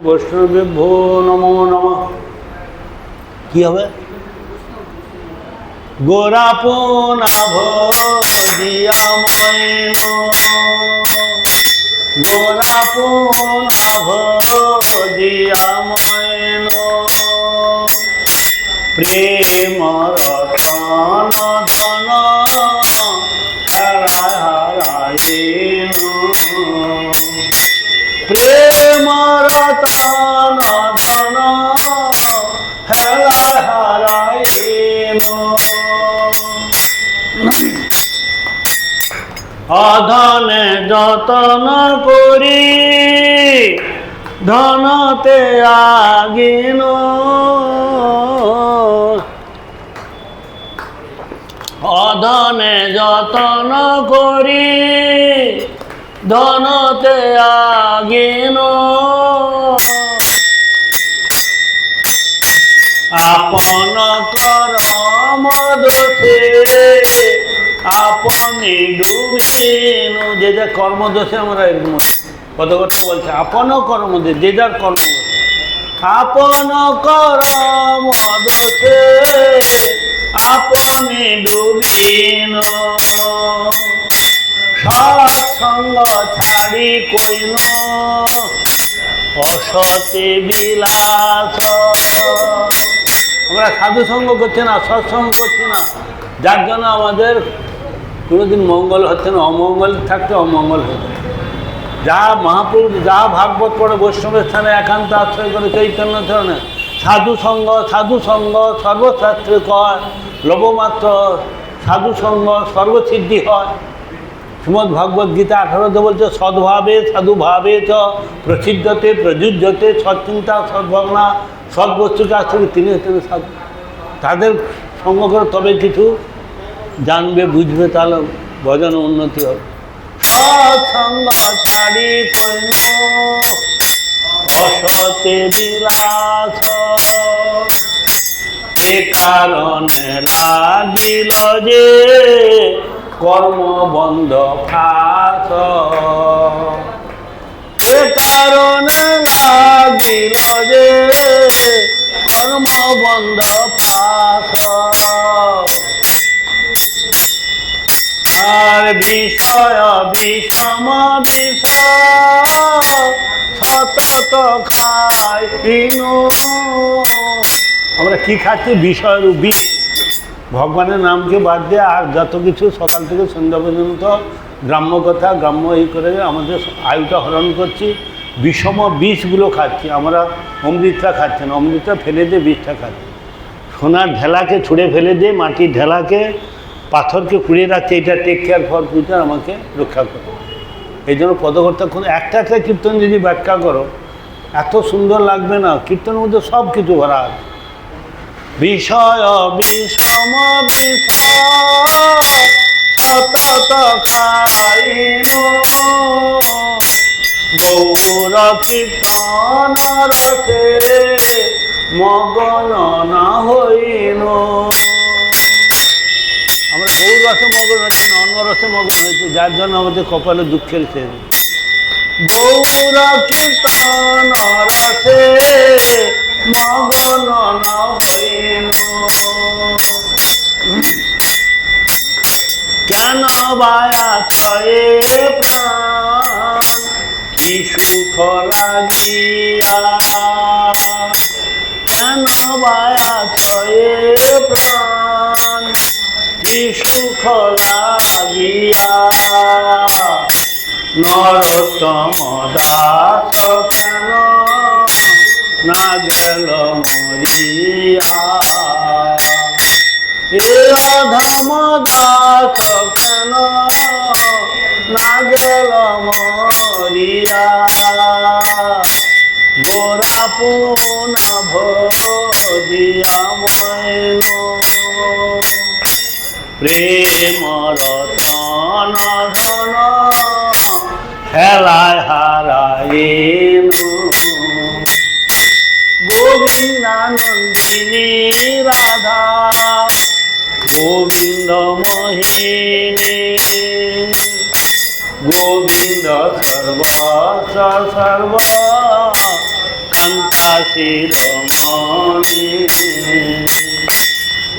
বৈষ্ণবেভ্যো নমো নম কি হবে গোরাপনাভ দিয়াময়ন গোরাপনাভ দিয়াময়ন প্রেম রতন ধন অধনে যতন করি ধনতে আগিন। অধনে যতন করি ধনতে আগিন। আপন করম দোষে আপনি ডুবিনু যে যা কর্মদোষে আমরা এরকম কত কথা বলছে? আপন কর্মদে যে যার কর্ম আপন করম দোষে, আপনি ডুবিন। সৎসঙ্গ ছাড়ি কইন, অসতে বিলাস। আমরা সাধু সঙ্গ করছি না, সৎসঙ্গ করছি না। যার জন্য আমাদের কোনোদিন মঙ্গল হচ্ছে না, অমঙ্গল থাকতে অমঙ্গল হচ্ছে যা মহাপুরুষ যা ভাগবত পড়ে বৈষ্ণবের স্থানে একান্ত আশ্রয় করে চৈতন্য ধরনের সাধু সঙ্গ সাধু সঙ্গ সর্বশাস্ত্রে কয় লবমাত্র সাধু সঙ্গ সর্বসিদ্ধি হয়। শ্রীমদ ভগবদ গীতা আঠারোতে বলছে, সদ্ভাবে সাধুভাবে চ, প্রসিদ্ধতে প্রযুজ্যতে সৎচিন্তা সদ্ভাবনা সদ্বস্তুকে আসলে তিনি হচ্ছেন সাধু। তাদের সঙ্গ করে তবে কিছু জানবে, বুঝবে, তাহলে ভজন উন্নতি হবে। সৎসঙ্গ ছাড়ি কইন অসতে বিলাস। এ কারণে লাগিল যে কর্ম বন্ধ ফাঁস। এ কারণে লাগিল যে কর্ম বন্ধ বিষয় বিষয় আমরা কি খাচ্ছি? বিষয়ের বিষ ভগবানের নামকে বাদ দিয়ে আর যত কিছু সকাল থেকে সন্ধ্যা পর্যন্ত গ্রাম্য কথা, গ্রাম্য এই করে আমাদের আয়ুটা হরণ করছি। বিষম বিষগুলো খাচ্ছি। আমরা অমৃতটা খাচ্ছি না। অমৃতটা ফেলে দিয়ে বিষটা খাচ্ছি। সোনার ঢেলাকে ছুঁড়ে ফেলে দিয়ে, মাটির ঢেলাকে পাথরকে কুড়িয়ে রাখছে এটা টেক কেয়ার ফর ফিউচার আমাকে রক্ষা করো। এই জন্য পদকর্তা কোনো একটা একটা কীর্তন যদি ব্যাখ্যা করো, এত সুন্দর লাগবে না, কীর্তনের মধ্যে সব কিছু ভরা আছে। বিষয় মগন না হইন। গৌর রসে মগন হচ্ছি না অন্য রসে মগন হয়েছি যার জন্য আমাদের কপালে দুঃখের শেষ গৌর কীর্তন রসে মগন কেন বায়া ছয়ে প্রাণ? কি সুখ লাগিয়া? কেন বায়া ছয়ে প্রাণ? কি সুখ লাগিয়া নরতম দাস কেন না গেল মরিয়া? এ দাস কেন না গেল মরিয়া? গোরা পুনা ভোজিয়া ময়ন। প্রেম রতন ধন খেলায় হারায়েন গোবিন্দানন্দিনী রাধা গোবিন্দ মোহিনী। গোবিন্দ সর্ব সর্ব শিরোমণি।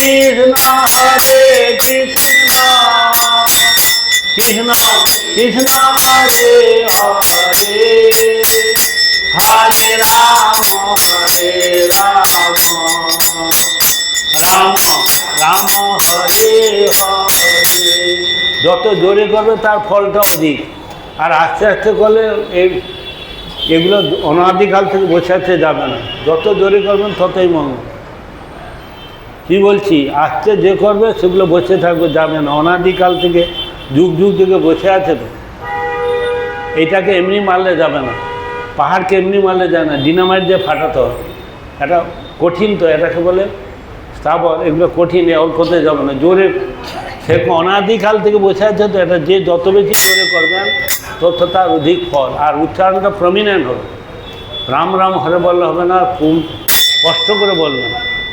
কৃষ্ণ হরে কৃষ্ণ কৃষ্ণ কৃষ্ণ হরে হরে হরে রাম হরে রাম রাম রাম হরে হরে। যত জোরে করবে তার ফলটা অধিক আর আস্তে আস্তে করলে এই এগুলো অনাদিকাল থেকে বোঝাতে যাবে না। যত জোরে করবেন ততই মঙ্গল। কি বলছি? আস্তে যে করবে সেগুলো বসে থাকবে, যাবে না। অনাদিকাল থেকে, যুগ যুগ থেকে বসে আছে তো। এটাকে এমনি মারলে যাবে না। পাহাড়কে এমনি মারলে যায় না। ডিনামাইট দিয়ে ফাটাতে হবে। এটা কঠিন তো, এটাকে বলে স্থাবর। এগুলো কঠিন, এ অল্পতে যাবে না। জোরে সেরকম অনাদিকাল থেকে বসে আছে তো, এটা যে যত বেশি জোরে করবেন তত তার অধিক ফল। আর উচ্চারণটা প্রমিনেন্ট হবে। রাম রাম হরে বললে হবে না কষ্ট করে বলবেন?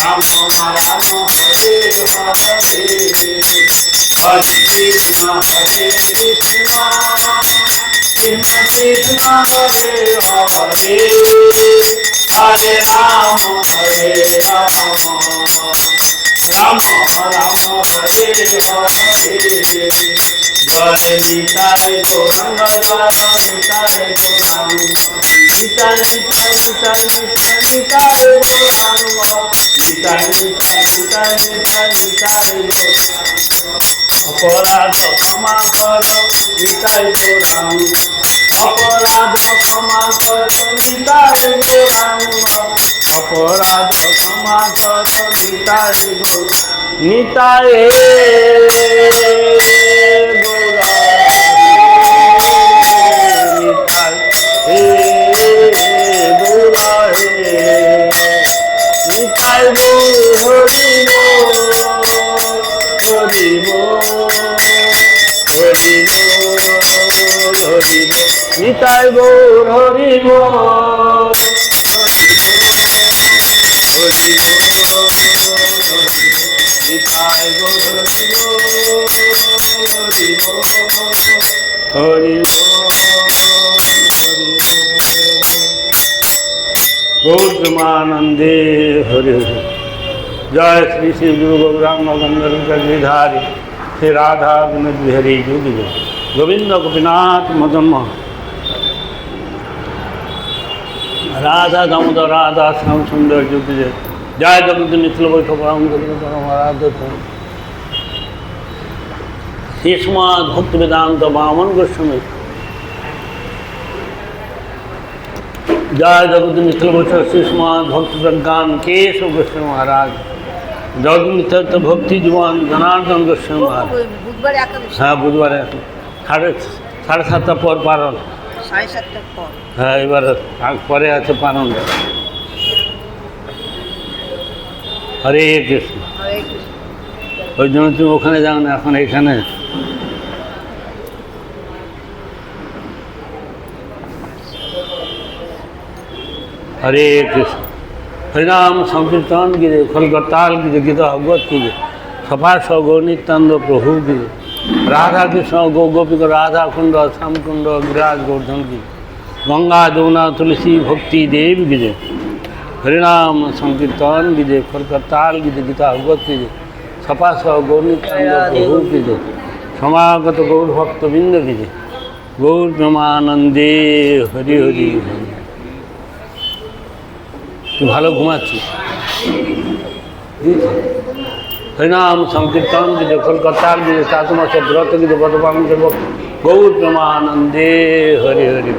রাম হরে হরে হরে কৃষ্ণ হরে কৃষ্ণ কৃষ্ণ কৃষ্ণ হরে হরে হরে রাম হরে রাম রাম রাম হরে হরে জয় নিতাই গৌরঙ্গ জয় নিতাই গৌরাঙ্গ নিতাই নিতাই নিতাই নিতাই নিতাই গৌরাঙ্গ নিতাই নিতাই নিতাই নিতাই নিতাই অপরাধ নিতাই গৌরাঙ্গ অপরাধ ক্ষমা কর নিতাই গৌরাঙ্গ অপরাধ ক্ষমা কর নিতাই গৌরাঙ্গ নিতাই নিতাই নিতাই গৌর হরিব নিতাই গৌর হরিব হরিব গৌতমানন্দে হরি হরি জয় শ্রী শ্রী গুরু গৌরাঙ্গ গিধারি বিহারী যুগ যুগ। গোবিন্দ গোপীনাথ মদন মোহন রাধা দামোদর, রাধা শ্যাম সুন্দর যুগ যুগ জয় জগৎ মিত্র বৈঠক পরম আরাধ্য। শ্রীষ্মাদ ভক্তি বেদান্ত, বামন গোস্বামী। জয় জগৎ মিত্র বৈঠক শ্রীষ্মাদ ভক্তি প্রজ্ঞান কেশব গোস্বামী মহারাজ। জগন্মিত্র ভক্তি জীবন জনার্দন গোস্বামী হ্যাঁ বুধবারে সাড়ে সাড়ে সাতটা পর পালন। সাড়ে সাতটার পর। হ্যাঁ এবার পরে আছে পালন। হরে কৃষ্ণ। ওই জন্য তুমি ওখানে যাও না এখন এখানে হরে কৃষ্ণ। হরিনাম সংকীর্তন গিরে, খলগতাল গিরে, গীতা ভগবত গিরে সফা সগৌনিত্যানন্দ প্রভু গিরে রাধা কৃষ্ণ গৌ গোপিক রাধা কুণ্ড শ্যামকুণ্ড, বিরাজ গোর্ধন গিরে, গঙ্গা, যমুনা, তুলসী ভক্তি দেব গিরে, হরিনাম সংকীর্তন গিরে, খলগতাল গিরে, গীতা ভগবত গিরে সফা সহ গৌনিত্যানন্দ প্রভু গিরে, সমাগত গৌর ভক্তবৃন্দ গিরে, গৌর প্রেমানন্দে হরি হরি হরি। ভালো ঘুমাচ্ছি? হরিনাম সংকীর্তন গীতে কলকাতার তোমার চাতুমাসে ব্রত গীতে পালন দেব গৌর প্রমানন্দে হরি হরি।